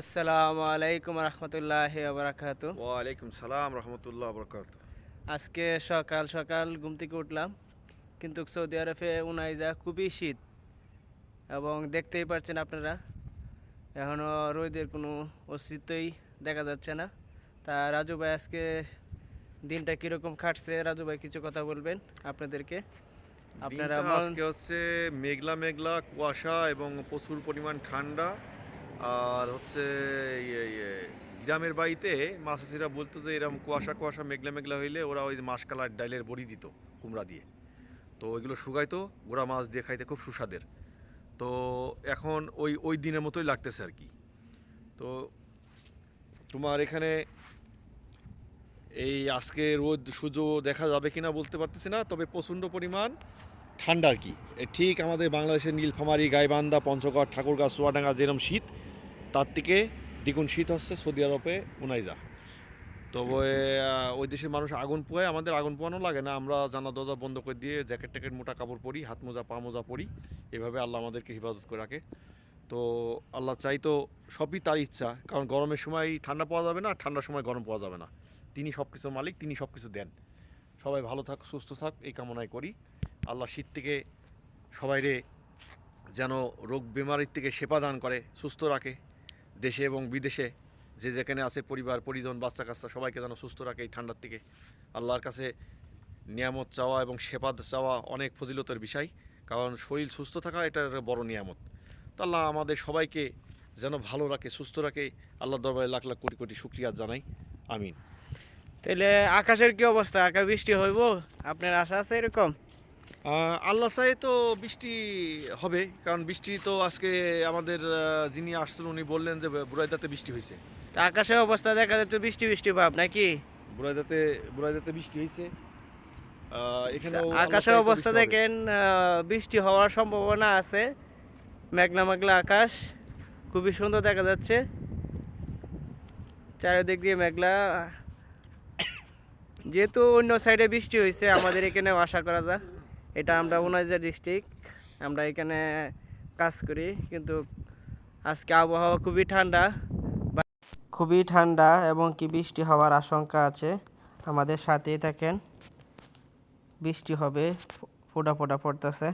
আসসালামু আলাইকুম রহমতুল্লাহ বারাকাত ওয়ালাইকুম সালাম রহমতুল্লাহ বরকাত আজকে সকাল সকাল ঘুম থেকে উঠলাম কিন্তু সৌদি আরবে উনাইজা খুবই শীত এবং দেখতেই পাচ্ছেন আপনারা এখনও রোদের কোনো অস্তিত্বই দেখা যাচ্ছে না। তা রাজু ভাই আজকে দিনটা কীরকম কাটছে রাজু ভাই কিছু কথা বলবেন আপনাদেরকে। আপনারা আজকে হচ্ছে মেঘলা মেঘলা কুয়াশা এবং প্রচুর পরিমাণ ঠান্ডা। আর হচ্ছে ইয়ে ইয়ে গ্রামের বাড়িতে মাছ মাছাচিরা বলতো যে এরকম কুয়াশা কুয়াশা, মেঘলা মেঘলা হইলে ওরা ওই মাসকালার ডাইলের বড়ি দিত, কুমড়া দিয়ে। তো ওইগুলো শুকাইতো গোড়া মাছ দিয়ে খাইতে খুব সুস্বাদের। তো এখন ওই ওই দিনের মতোই লাগতেছে আর কি। তো তোমার এখানে এই আজকে রোদ সূর্য দেখা যাবে কিনা বলতে পারতেছি না, তবে প্রচণ্ড পরিমাণ ঠান্ডা আর কি। ঠিক আমাদের বাংলাদেশের নীলফামারী, গাইবান্ধা, পঞ্চগড়, ঠাকুরগাঁ, চুয়াডাঙ্গা যেরকম শীত তার থেকে দ্বিগুণ শীত হচ্ছে সৌদি আরবে উনাইজা। তবে ওই দেশের মানুষ আগুন পোয়ায় আমাদের আগুন পোয়ানো লাগে না। আমরা জানা দরজা বন্ধ করে দিয়ে জ্যাকেট ট্যাকেট মোটা কাপড় পরি হাত মোজা পা মোজা পরি। এভাবে আল্লাহ আমাদেরকে হেফাজত করে রাখে। তো আল্লাহ চাই তো সবই তার ইচ্ছা কারণ গরমের সময় ঠান্ডা পাওয়া যাবে না আর ঠান্ডার সময় গরম পাওয়া যাবে না। তিনি সব কিছুর মালিক তিনি সব কিছু দেন। সবাই ভালো থাক সুস্থ থাক এই কামনাই করি। আল্লাহ শীত থেকে সবাইরে যেন রোগ বেমারির থেকে সেবা দান করে সুস্থ রাখে। দেশে এবং বিদেশে যে যেখানে আছে পরিবার, পরিজন, বাচ্চা কাচ্চা সবাইকে যেন সুস্থ রাখে এই ঠান্ডার থেকে আল্লাহর কাছে নিয়ামত চাওয়া এবং সেবা চাওয়া অনেক ফজিলতের বিষয়, কারণ শরীর সুস্থ থাকা এটা বড় নিয়ামত। তো আল্লাহ আমাদের সবাইকে যেন ভালো রাখে, সুস্থ রাখে। আল্লাহ দরবারে লাখ লাখ কোটি কোটি শুক্রিয়া জানাই। আমিন। তাহলে আকাশের কি অবস্থা? আকাশ বৃষ্টি হইব? আপনার আশা আছে এরকম? আল্লাহ চাই তো বৃষ্টি হবে কারণ বৃষ্টি তো আজকে আমাদের যিনি আসছেন উনি বললেন যে বুড়াইদাতে বৃষ্টি হয়েছে। আকাশের অবস্থা দেখা যাচ্ছে বৃষ্টি বৃষ্টি ভাব নাকি? বুড়াইদাতে বুড়াইদাতে বৃষ্টি হয়েছে। এখানেও আকাশের অবস্থা দেখেন বৃষ্টি হওয়ার সম্ভাবনা আছে। মেঘলা মেঘলা আকাশ খুবই সুন্দর দেখা যাচ্ছে। চারিদিক দিয়ে মেঘলা। যেহেতু অন্য সাইডে বৃষ্টি হয়েছে আমাদের এখানেও আশা করা যায়। এটা আমরা উনাইজা ডিস্ট্রিক্ট, আমরা এখানে কাজ করি, কিন্তু আজকে আবহাওয়া খুবই ঠান্ডা। খুবই ঠান্ডা এবং কি বৃষ্টি হওয়ার আশঙ্কা আছে। আমাদের সাথেই থাকেন। বৃষ্টি হবে ফোটা ফোটা পড়তেছে।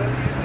Thank you.